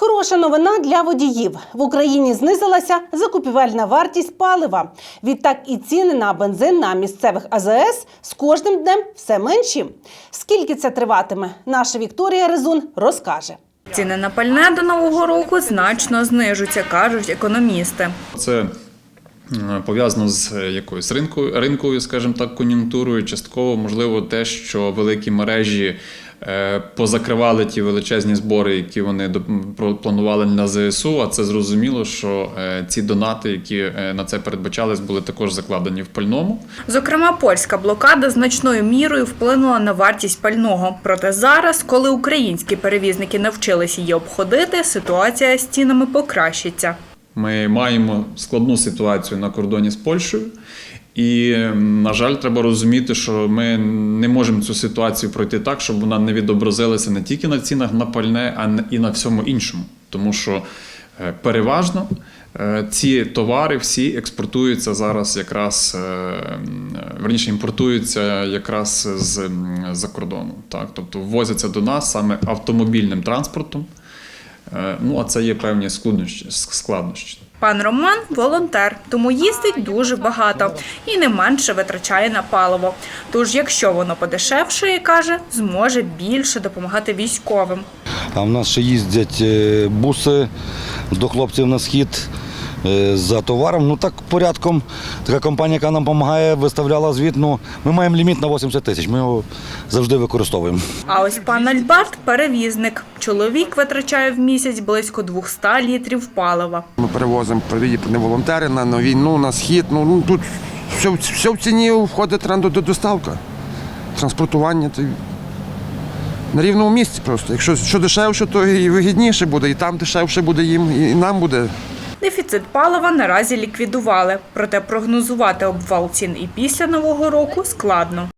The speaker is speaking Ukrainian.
Хороша новина для водіїв. В Україні знизилася закупівельна вартість палива. Відтак і ціни на бензин на місцевих АЗС з кожним днем все менші. Скільки це триватиме, наша Вікторія Резун розкаже. Ціни на пальне до нового року значно знижуться, кажуть економісти. Це пов'язано з е, якоюсь ринкою, ринковою, скажімо так, кон'юнктурою. Частково, можливо, те, що великі мережі е, позакривали ті величезні збори, які вони планували на ЗСУ. А це зрозуміло, що е, ці донати, які е, на це передбачались, були також закладені в пальному. Зокрема, польська блокада значною мірою вплинула на вартість пального. Проте зараз, коли українські перевізники навчились її обходити, ситуація з цінами покращиться. Ми маємо складну ситуацію на кордоні з Польщею. І, на жаль, треба розуміти, що ми не можемо цю ситуацію пройти так, щоб вона не відобразилася не тільки на цінах на пальне, а і на всьому іншому. Тому що е, переважно е, ці товари всі експортуються зараз якраз, е, верніше імпортуються якраз з за кордону. Так? Тобто ввозяться до нас саме автомобільним транспортом. Е, Ну, а це є певні складнощі. складнощі. Пан Роман волонтер, тому їздить дуже багато і не менше витрачає на паливо. Тож, якщо воно подешевшає, каже, зможе більше допомагати військовим. А в нас ще їздять е, буси до хлопців на схід за товаром. Ну так порядком. Така компанія, яка нам допомагає, виставляла звіт. Ну, ми маємо ліміт на 80 тисяч. Ми його завжди використовуємо. А ось пан Альберт перевізник. Чоловік витрачає в місяць близько 200 літрів палива. Ми перевозимо провідні волонтери на, на війну, на схід. Ну, ну тут все, в- все в ціні входить тренду до доставка, транспортування. То на рівному місці просто. Якщо що дешевше, то і вигідніше буде, і там дешевше буде їм, і нам буде. Дефіцит палива наразі ліквідували, проте прогнозувати обвал цін і після нового року складно.